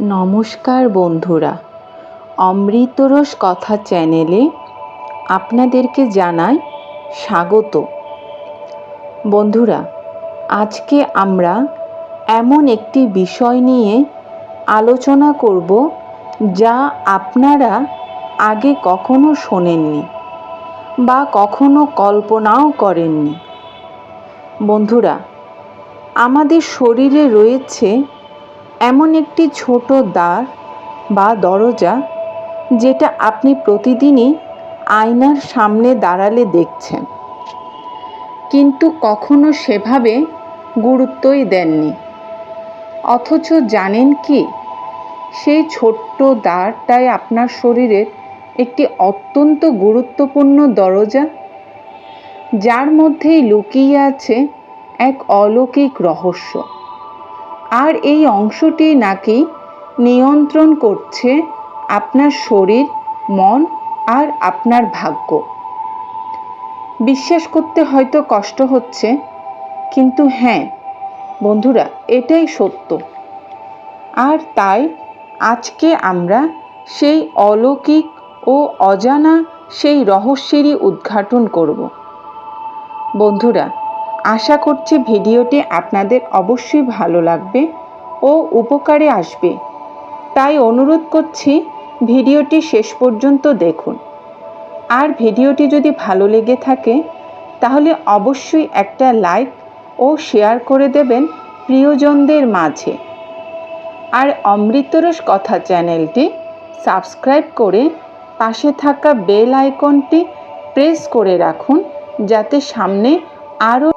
নমস্কার বন্ধুরা। অমৃতরস কথা চ্যানেলে আপনাদেরকে জানাই স্বাগত। বন্ধুরা, আজকে আমরা এমন একটি বিষয় নিয়ে আলোচনা করব যা আপনারা আগে কখনো শোনেননি বা কখনো কল্পনাও করেননি। বন্ধুরা, আমাদের শরীরে রয়েছে এমন একটি ছোট দ্বার বা দরজা যেটা আপনি প্রতিদিনই আয়নার সামনে দাঁড়ালে দেখছেন। কিন্তু কখনো সেভাবে গুরুত্বই দেননি। অথচ জানেন কি, সেই ছোট্ট দ্বারটাই আপনার শরীরের একটি অত্যন্ত গুরুত্বপূর্ণ দরজা, যার মধ্যেই লুকিয়ে আছে এক অলৌকিক রহস্য। আর এই অংশটি নাকি নিয়ন্ত্রণ করছে আপনার শরীর, মন আর আপনার ভাগ্য। বিশ্বাস করতে হয়তো কষ্ট হচ্ছে, কিন্তু হ্যাঁ বন্ধুরা, এটাই সত্য। আর তাই আজকে আমরা সেই অলৌকিক ও অজানা সেই রহস্যেরই উদ্ঘাটন করব। বন্ধুরা আশা করছি ভিডিওটি আপনাদের অবশ্যই ভালো লাগবে ও উপকারে আসবে। তাই অনুরোধ করছি ভিডিওটি শেষ পর্যন্ত দেখুন। আর ভিডিওটি যদি ভালো লেগে থাকে, তাহলে অবশ্যই একটা লাইক ও শেয়ার করে দেবেন প্রিয়জনদের মাঝে। আর অমৃতরস কথা চ্যানেলটি সাবস্ক্রাইব করে পাশে থাকা বেল আইকনটি প্রেস করে রাখুন, যাতে সামনে আরও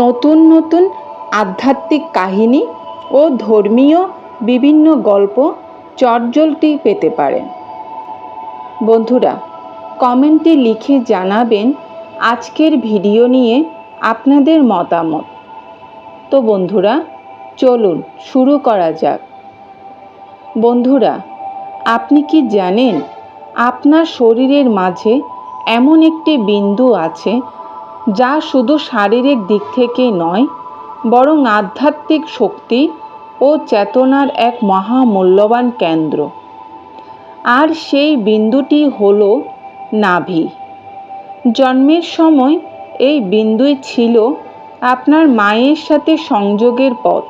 নতুন নতুন আধ্যাত্মিক কাহিনী ও ধর্মীয় বিভিন্ন গল্প চটজলটি পেতে পারেন। বন্ধুরা, কমেন্টে লিখে জানাবেন আজকের ভিডিও নিয়ে আপনাদের মতামত। তো বন্ধুরা, চলুন শুরু করা যাক। বন্ধুরা, আপনি কি জানেন আপনার শরীরের মাঝে এমন একটি বিন্দু আছে যা শুধু শারীরিক দিক থেকে নয়, বরং আধ্যাত্মিক শক্তি ও চেতনার এক মহামূল্যবান কেন্দ্র। আর সেই বিন্দুটি হল নাভি। জন্মের সময় এই বিন্দুই ছিল আপনার মায়ের সাথে সংযোগের পথ।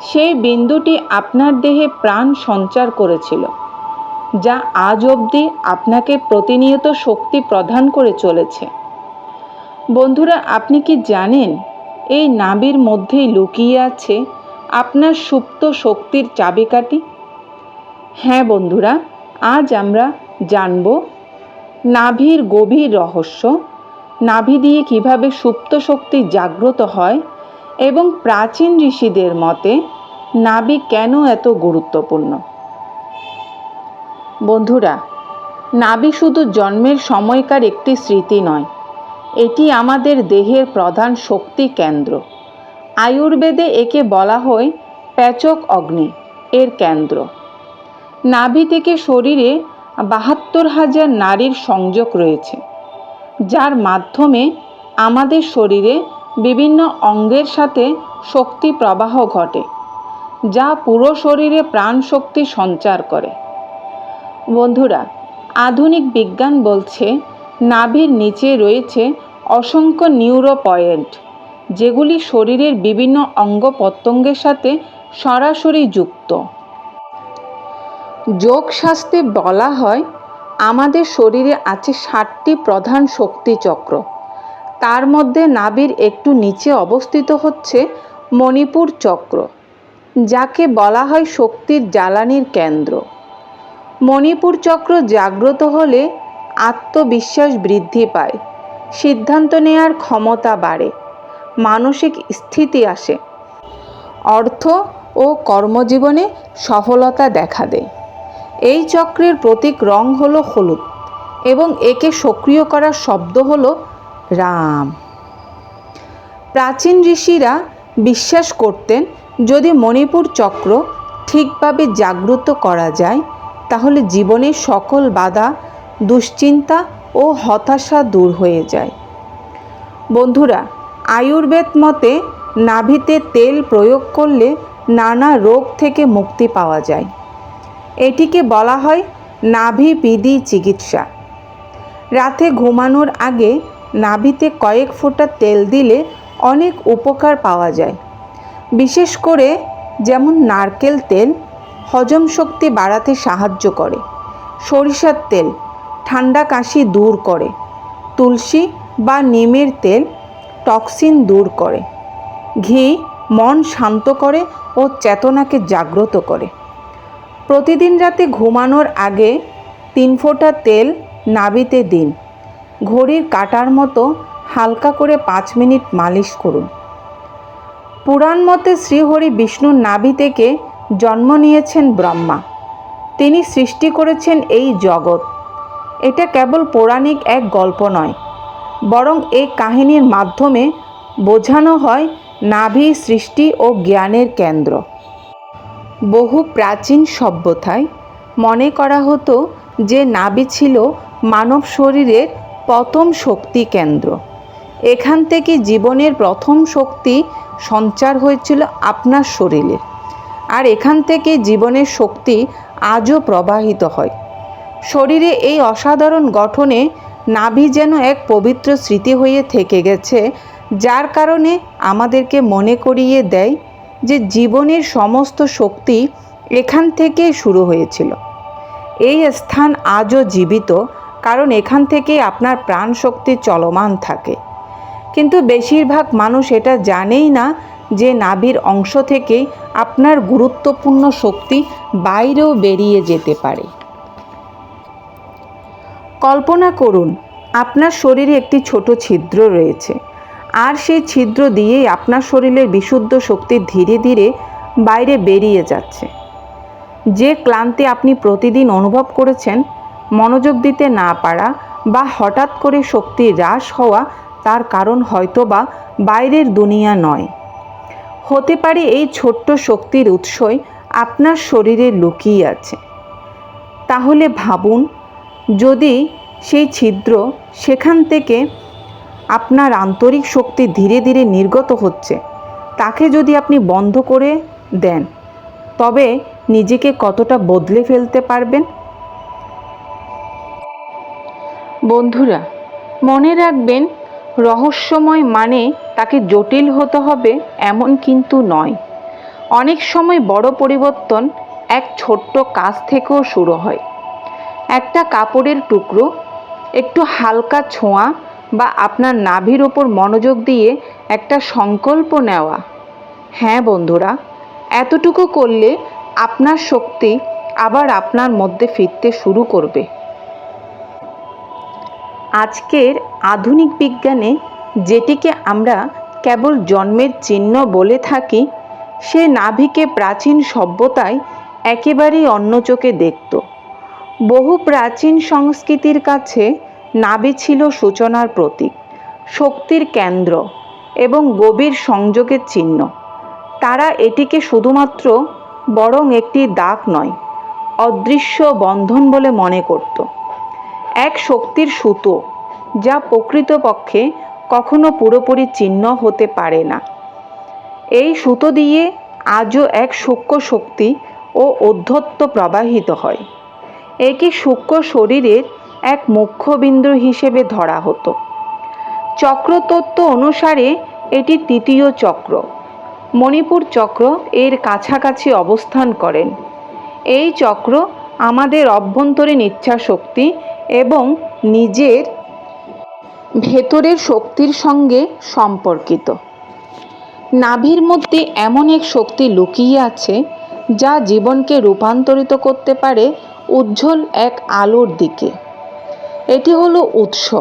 সেই বিন্দুটি আপনার দেহে প্রাণ সঞ্চার করেছিল, যা আজ অবধি আপনাকে প্রতিনিয়ত শক্তি প্রদান করে চলেছে। বন্ধুরা, আপনি কি জানেন এই নাবির মধ্যেই লুকিয়ে আছে আপনার সুপ্ত শক্তির চাবিকাঠি? হ্যাঁ বন্ধুরা, আজ আমরা জানব নাভির গভীর রহস্য, নাভি দিয়ে কীভাবে সুপ্ত শক্তি জাগ্রত হয় এবং প্রাচীন ঋষিদের মতে নাভি কেন এত গুরুত্বপূর্ণ? বন্ধুরা, নাভি শুধু জন্মের সময়কার একটি স্মৃতি নয় এটি আমাদের দেহের প্রধান শক্তি কেন্দ্র। আয়ুর্বেদে একে বলা হয় প্যাচক অগ্নি, এর কেন্দ্র। নাভি থেকে শরীরে বাহাত্তর হাজার নারীর সংযোগ রয়েছে, যার মাধ্যমে আমাদের শরীরে বিভিন্ন অঙ্গের সাথে শক্তি প্রবাহ ঘটে, যা পুরো শরীরে প্রাণ শক্তি সঞ্চার করে। বন্ধুরা, আধুনিক বিজ্ঞান বলছে, নাভির নিচে রয়েছে অসংখ্য নিউরো পয়েন্ট যেগুলি শরীরের বিভিন্ন অঙ্গ প্রত্যঙ্গের সাথে সরাসরি যুক্ত। যোগশাস্ত্রে বলা হয়, আমাদের শরীরে আছে ষাটটি প্রধান শক্তি চক্র। তার মধ্যে নাভির একটু নিচে অবস্থিত হচ্ছে মণিপুর চক্র, যাকে বলা হয় শক্তির জ্বালানির কেন্দ্র। মণিপুর চক্র জাগ্রত হলে আত্মবিশ্বাস বৃদ্ধি পায়। সিদ্ধান্ত নেওয়ার ক্ষমতা বাড়ে, মানসিক স্থিতি আসে, অর্থ ও কর্মজীবনে সফলতা দেখা দেয়। এই চক্রের প্রতীক রং হলো হলুদ এবং একে সক্রিয় করার শব্দ হলো রাম। প্রাচীন ঋষিরা বিশ্বাস করতেন, যদি মণিপুর চক্র ঠিকভাবে জাগ্রত করা যায়, তাহলে জীবনের সকল বাধা, দুশ্চিন্তা ও হতাশা দূর হয়ে যায়। বন্ধুরা, আয়ুর্বেদ মতে নাভিতে তেল প্রয়োগ করলে নানা রোগ থেকে মুক্তি পাওয়া যায়। এটিকে বলা হয় নাভি বিধি চিকিৎসা। রাতে ঘুমানোর আগে নাভিতে কয়েক ফোঁটা তেল দিলে অনেক উপকার পাওয়া যায়। বিশেষ করে যেমন নারকেল তেল হজম শক্তি বাড়াতে সাহায্য করে। সরিষার তেল ঠান্ডা কাশি দূর করে। তুলসী বা নিমের তেল টক্সিন দূর করে। ঘি মন শান্ত করে ও চেতনাকে জাগ্রত করে। প্রতিদিন রাতে ঘুমানোর আগে তিন ফোঁটা তেল নাবিতে দিন। ঘড়ির কাটার মতো হালকা করে পাঁচ মিনিট মালিশ করুন। পুরাণ মতে শ্রীহরি বিষ্ণুর নাভি থেকে জন্ম নিয়েছেন ব্রহ্মা। তিনি সৃষ্টি করেছেন এই জগৎ। এটা কেবল পৌরাণিক এক গল্প নয়, বরং এই কাহিনীর মাধ্যমে বোঝানো হয় নাভি সৃষ্টি ও জ্ঞানের কেন্দ্র। বহু প্রাচীন সভ্যতায় মনে করা হতো যে নাভি ছিল মানব শরীরের প্রথম শক্তি কেন্দ্র। এখান থেকে জীবনের প্রথম শক্তি সঞ্চার হয়েছিল আপনার শরীরে, আর এখান থেকে জীবনের শক্তি আজও প্রবাহিত হয়। শরীরে এই অসাধারণ গঠনে নাভি যেন এক পবিত্র স্মৃতি হয়ে থেকে গেছে, যার কারণে আমাদেরকে মনে করিয়ে দেয় যে জীবনের সমস্ত শক্তি এখান থেকে শুরু হয়েছিল। এই স্থান আজও জীবিত, কারণ এখান থেকেই আপনার প্রাণ শক্তি চলমান থাকে। কিন্তু বেশিরভাগ মানুষ এটা জানেই না যে নাভির অংশ থেকেই আপনার গুরুত্বপূর্ণ শক্তি বাইরেও বেরিয়ে যেতে পারে। কল্পনা করুন, আপনার শরীরে একটি ছোট ছিদ্র রয়েছে। আর সেই ছিদ্র দিয়েই আপনার শরীরের বিশুদ্ধ শক্তি ধীরে ধীরে বাইরে বেরিয়ে যাচ্ছে। যে ক্লান্তি আপনি প্রতিদিন অনুভব করেছেন, মনোযোগ দিতে না পারা বা হঠাৎ করে শক্তি হ্রাস হওয়া তার কারণ হয়তোবা বাইরের দুনিয়া নয়। হতে পারে এই ছোট্ট শক্তির উৎসই আপনার শরীরে লুকিয়ে আছে। তাহলে ভাবুন যদি সেই ছিদ্র সেখান থেকে আপনার আন্তরিক শক্তি ধীরে ধীরে নির্গত হচ্ছে, তাকে যদি আপনি বন্ধ করে দেন, তবে নিজেকে কতটা বদলে ফেলতে পারবেন? বন্ধুরা, মনে রাখবেন, রহস্যময় মানে তাকে জটিল হতে হবে এমন কিন্তু নয়। অনেক সময় বড় পরিবর্তন এক ছোট্ট কাজ থেকেও শুরু হয়। একটা কাপড়ের টুকরো, একটু হালকা ছোঁয়া বা আপনার নাভির ওপর মনোযোগ দিয়ে একটা সংকল্প নেওয়া। হ্যাঁ বন্ধুরা, এতটুকু করলে আপনার শক্তি আবার আপনার মধ্যে ফিরতে শুরু করবে। আজকের আধুনিক বিজ্ঞানে যেটিকে আমরা কেবল জন্মের চিহ্ন বলে থাকি, সে নাভিকে প্রাচীন সভ্যতায় একেবারেই অন্য চোখে দেখত। বহু প্রাচীন সংস্কৃতির কাছে নাবি ছিল সূচনার প্রতীক, শক্তির কেন্দ্র এবং গভীর সংযোগের চিহ্ন। তারা এটিকে শুধুমাত্র বরং একটি দাগ নয়, অদৃশ্য বন্ধন বলে মনে করত। এক শক্তির সুতো যা প্রকৃতপক্ষে কখনো পুরোপুরি চিহ্ন হতে পারে না। এই সুতো দিয়ে আজও এক সূক্ষ্ম শক্তি ও অধ্যত্ব প্রবাহিত হয়। একে সূক্ষ্ম শরীরের এক মুখ্যবিন্দু হিসেবে ধরা হতো। চক্রতত্ত্ব অনুসারে এটি তৃতীয় চক্র। মণিপুর চক্র এর কাছাকাছি অবস্থান করেন। এই চক্র আমাদের অভ্যন্তরীণ ইচ্ছা শক্তি এবং নিজের ভেতরের শক্তির সঙ্গে সম্পর্কিত। নাভির মধ্যে এমন এক শক্তি লুকিয়ে আছে যা জীবনকে রূপান্তরিত করতে পারে উজ্জ্বল এক আলোর দিকে। এটি হলো উৎস,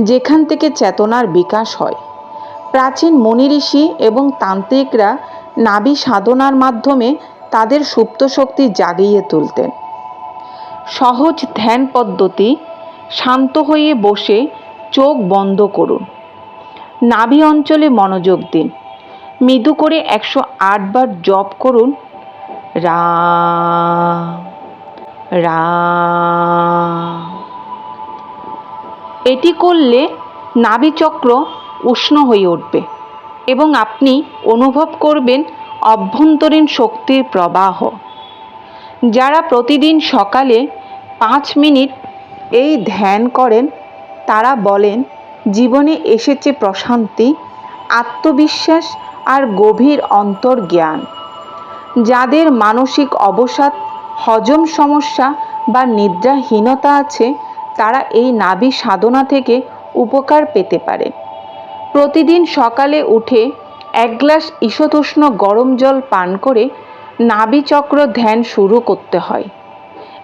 যেখান থেকে চেতনার বিকাশ হয়। প্রাচীন মুনি ঋষি এবং তান্ত্রিকরা নাভি সাধনার মাধ্যমে তাদের সুপ্ত শক্তি জাগিয়ে তুলতেন। সহজ ধ্যান পদ্ধতি, শান্ত হয়ে বসে চোখ বন্ধ করুন। নাভি অঞ্চলে মনোযোগ দিন। মৃদু করে একশো বার জপ করুন। রাম। রাম। এটি করলে নাভিচক্র উষ্ণ হয়ে উঠবে এবং আপনি অনুভব করবেন অভ্যন্তরীণ শক্তির প্রবাহ। যারা প্রতিদিন সকালে পাঁচ মিনিট এই ধ্যান করেন, তারা বলেন, জীবনে এসেছে প্রশান্তি, আত্মবিশ্বাস আর গভীর অন্তর্জ্ঞান। যাদের মানসিক অবসাদ হজম সমস্যা বা নিদ্রাহীনতা আছে, তারা এই নাভি সাধনা থেকে উপকার পেতে পারে। প্রতিদিন সকালে উঠে এক গ্লাস ঈশতুষ্ণ গরম জল পান করে নাভিচক্র ধ্যান শুরু করতে হয়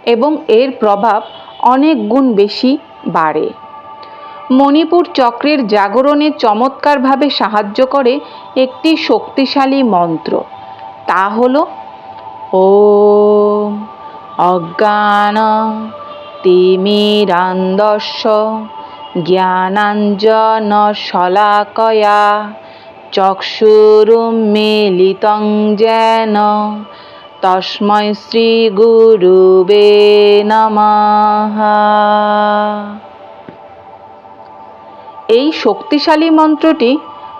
এবং এর প্রভাব অনেক গুণ বেশি বাড়ে। মণিপুর চক্রের জাগরণে চমৎকারভাবে সাহায্য করে একটি শক্তিশালী মন্ত্র, তা হল ওম অজ্ঞান তিমিরান্দস্য জ্ঞানাঞ্জন শলাকয়া চক্ষুরুন্মিলিতং যেন তস্মৈ শ্রী গুরুবে নমঃ এই শক্তিশালী মন্ত্রটি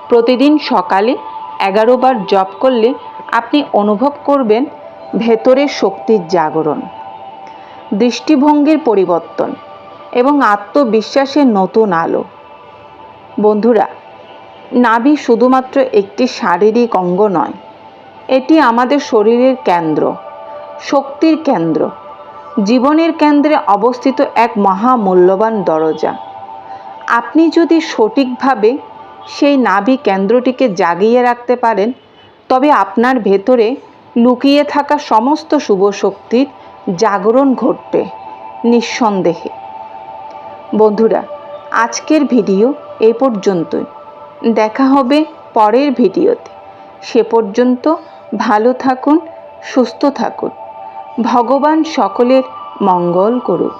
প্রতিদিন সকালে এগারো বার জপ করলে আপনি অনুভব করবেন ভেতরের শক্তির জাগরণ, দৃষ্টিভঙ্গির পরিবর্তন এবং আত্মবিশ্বাসের নতুন আলো। বন্ধুরা, নাভি শুধুমাত্র একটি শারীরিক অঙ্গ নয়, এটি আমাদের শরীরের কেন্দ্র, শক্তির কেন্দ্র, জীবনের কেন্দ্রে অবস্থিত এক মহামূল্যবান দরজা। আপনি যদি সঠিকভাবে সেই নাভি কেন্দ্রটিকে জাগিয়ে রাখতে পারেন, তবে আপনার ভেতরে লুকিয়ে থাকা সমস্ত শুভ শক্তির জাগরণ ঘটবে নিঃসন্দেহে। বন্ধুরা, আজকের ভিডিও এ পর্যন্তই। দেখা হবে পরের ভিডিওতে। সে পর্যন্ত ভালো থাকুন, সুস্থ থাকুন। ভগবান সকলের মঙ্গল করুক।